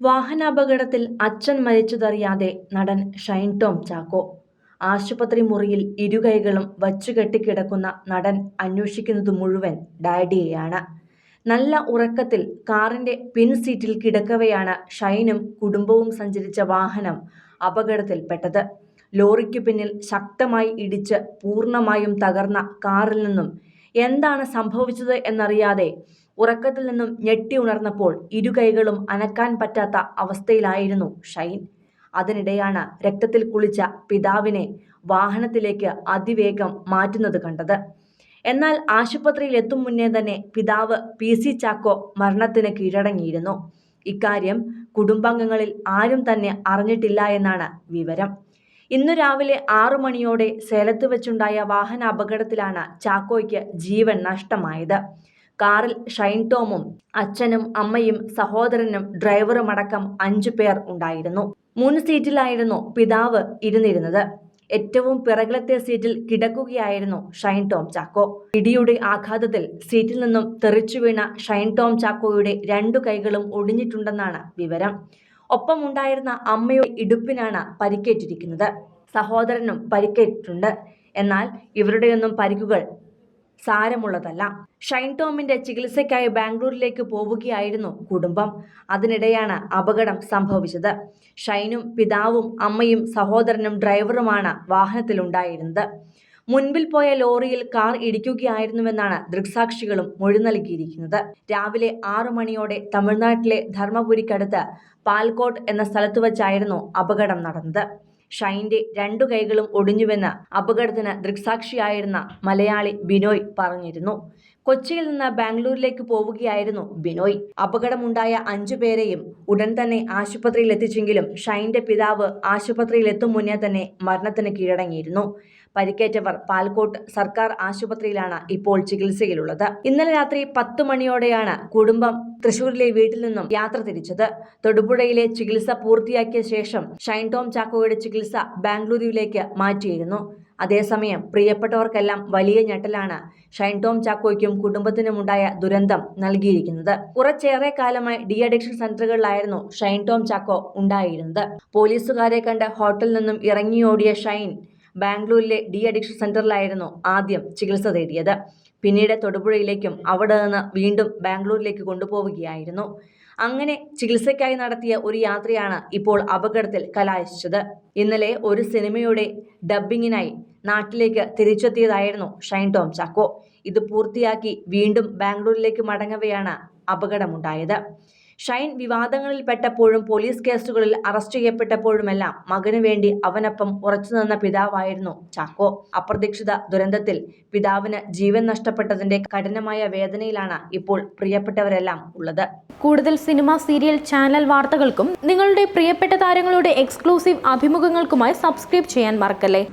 വാഹനാപകടത്തിൽ അച്ഛൻ മരിച്ചതറിയാതെ നടൻ ഷൈൻ ടോം ചാക്കോ. ആശുപത്രി മുറിയിൽ ഇരുകൈകളും വച്ചുകെട്ടിക്കിടക്കുന്ന നടൻ അന്വേഷിക്കുന്നത് മുഴുവൻ ഡാഡിയെയാണ്. നല്ല ഉറക്കത്തിൽ കാറിന്റെ പിൻ സീറ്റിൽ കിടക്കവെയാണ് ഷൈനും കുടുംബവും സഞ്ചരിച്ച വാഹനം അപകടത്തിൽപ്പെട്ടത്. ലോറിക്ക് പിന്നിൽ ശക്തമായി ഇടിച്ച് പൂർണമായും തകർന്ന കാറിൽ നിന്നും എന്താണ് സംഭവിച്ചത് എന്നറിയാതെ ഉറക്കത്തിൽ നിന്നും ഞെട്ടി ഉണർന്നപ്പോൾ ഇരുകൈകളും അനക്കാൻ പറ്റാത്ത അവസ്ഥയിലായിരുന്നു ഷൈൻ. അതിനിടെയാണ് രക്തത്തിൽ കുളിച്ച പിതാവിനെ വാഹനത്തിലേക്ക് അതിവേഗം മാറ്റുന്നത് കണ്ടത്. എന്നാൽ ആശുപത്രിയിൽ എത്തും മുന്നേ തന്നെ പിതാവ് പി സി ചാക്കോ മരണത്തിന് കീഴടങ്ങിയിരുന്നു. ഇക്കാര്യം കുടുംബാംഗങ്ങളിൽ ആരും തന്നെ അറിഞ്ഞിട്ടില്ല എന്നാണ് വിവരം. ഇന്നു രാവിലെ ആറു മണിയോടെ സേലത്ത് വെച്ചുണ്ടായ വാഹന അപകടത്തിലാണ് ചാക്കോയ്ക്ക് ജീവൻ നഷ്ടമായത്. കാറിൽ ഷൈൻ ടോമും അച്ഛനും അമ്മയും സഹോദരനും ഡ്രൈവറും അടക്കം അഞ്ചു പേർ ഉണ്ടായിരുന്നു. മൂന്ന് സീറ്റിലായിരുന്നു പിതാവ് ഇരുന്നിരുന്നത്. ഏറ്റവും പിറകിലത്തെ സീറ്റിൽ കിടക്കുകയായിരുന്നു ഷൈൻ ടോം ചാക്കോ. ഇടിയുടെ ആഘാതത്തിൽ സീറ്റിൽ നിന്നും തെറിച്ചു വീണ ഷൈൻ ടോം ചാക്കോയുടെ രണ്ടു കൈകളും ഒടിഞ്ഞിട്ടുണ്ടെന്നാണ് വിവരം. ഒപ്പമുണ്ടായിരുന്ന അമ്മയുടെ ഇടുപ്പിനാണ് പരിക്കേറ്റിരിക്കുന്നത്. സഹോദരനും പരിക്കേറ്റിട്ടുണ്ട്. എന്നാൽ ഇവരുടെയൊന്നും പരിക്കുകൾ സാരമുള്ളതല്ല. ഷൈൻ ടോമിന്റെ ചികിത്സയ്ക്കായി ബാംഗ്ലൂരിലേക്ക് പോവുകയായിരുന്നു കുടുംബം. അതിനിടെയാണ് അപകടം സംഭവിച്ചത്. ഷൈനും പിതാവും അമ്മയും സഹോദരനും ഡ്രൈവറുമാണ് വാഹനത്തിലുണ്ടായിരുന്നത്. മുൻപിൽ പോയ ലോറിയിൽ കാർ ഇടിക്കുകയായിരുന്നുവെന്നാണ് ദൃക്സാക്ഷികളും മൊഴി നൽകിയിരിക്കുന്നത്. രാവിലെ ആറു മണിയോടെ തമിഴ്നാട്ടിലെ ധർമ്മപുരിക്കടുത്ത് പാൽക്കോട്ട് എന്ന സ്ഥലത്ത് വച്ചായിരുന്നു അപകടം നടന്നത്. ഷൈന്റെ രണ്ടു കൈകളും ഒടിഞ്ഞുവെന്ന് അപകടത്തിന് ദൃക്സാക്ഷിയായിരുന്ന മലയാളി ബിനോയ് പറഞ്ഞിരുന്നു. കൊച്ചിയിൽ നിന്ന് ബാംഗ്ലൂരിലേക്ക് പോവുകയായിരുന്നു ബിനോയ്. അപകടമുണ്ടായ അഞ്ചു പേരെയും ഉടൻ തന്നെ ആശുപത്രിയിൽ എത്തിച്ചെങ്കിലും ഷൈന്റെ പിതാവ് ആശുപത്രിയിൽ എത്തും മുന്നേ തന്നെ മരണത്തിന് കീഴടങ്ങിയിരുന്നു. പരിക്കേറ്റവർ പാൽക്കോട്ട് സർക്കാർ ആശുപത്രിയിലാണ് ഇപ്പോൾ ചികിത്സയിലുള്ളത്. ഇന്നലെ രാത്രി പത്ത് മണിയോടെയാണ് കുടുംബം തൃശൂരിലെ വീട്ടിൽ നിന്നും യാത്ര തിരിച്ചത്. തൊടുപുഴയിലെ ചികിത്സ പൂർത്തിയാക്കിയ ശേഷം ഷൈൻ ടോം ചാക്കോയുടെ ചികിത്സ ബാംഗ്ലൂരുവിലേക്ക് മാറ്റിയിരുന്നു. അതേസമയം പ്രിയപ്പെട്ടവർക്കെല്ലാം വലിയ ഞെട്ടലാണ് ഷൈൻ ടോം ചാക്കോയ്ക്കും കുടുംബത്തിനുമുണ്ടായ ദുരന്തം നൽകിയിരിക്കുന്നത്. കുറച്ചേറെ കാലമായി ഡി അഡിക്ഷൻ സെന്ററുകളിലായിരുന്നു ഷൈൻ ടോം ചാക്കോ ഉണ്ടായിരുന്നത്. പോലീസുകാരെ കണ്ട് ഹോട്ടലിൽ നിന്നും ഇറങ്ങിയോടിയ ഷൈൻ ബാംഗ്ലൂരിലെ ഡി അഡിക്ഷൻ സെന്ററിലായിരുന്നു ആദ്യം ചികിത്സ തേടിയത്. പിന്നീട് തൊടുപുഴയിലേക്കും അവിടെ നിന്ന് വീണ്ടും ബാംഗ്ലൂരിലേക്ക് കൊണ്ടുപോവുകയായിരുന്നു. അങ്ങനെ ചികിത്സയ്ക്കായി നടത്തിയ ഒരു യാത്രയാണ് ഇപ്പോൾ അപകടത്തിൽ കലാശിച്ചത്. ഇന്നലെ ഒരു സിനിമയുടെ ഡബ്ബിങ്ങിനായി നാട്ടിലേക്ക് തിരിച്ചെത്തിയതായിരുന്നു ഷൈൻ ടോം ചാക്കോ. ഇത് പൂർത്തിയാക്കി വീണ്ടും ബാംഗ്ലൂരിലേക്ക് മടങ്ങവെയാണ് അപകടമുണ്ടായത്. ഷൈൻ വിവാദങ്ങളിൽപ്പെട്ടപ്പോഴും പോലീസ് കേസുകളിൽ അറസ്റ്റ് ചെയ്യപ്പെട്ടപ്പോഴുമെല്ലാം മകനു വേണ്ടി അവനൊപ്പം ഉറച്ചുനിന്ന പിതാവായിരുന്നു ചാക്കോ. അപ്രതീക്ഷിത ദുരന്തത്തിൽ പിതാവിന് ജീവൻ നഷ്ടപ്പെട്ടതിന്റെ കഠിനമായ വേദനയിലാണ് ഇപ്പോൾ പ്രിയപ്പെട്ടവരെല്ലാം ഉള്ളത്. കൂടുതൽ സിനിമ സീരിയൽ ചാനൽ വാർത്തകൾക്കും നിങ്ങളുടെ പ്രിയപ്പെട്ട താരങ്ങളുടെ എക്സ്ക്ലൂസീവ് അഭിമുഖങ്ങൾക്കുമായി സബ്സ്ക്രൈബ് ചെയ്യാൻ മറക്കല്ലേ?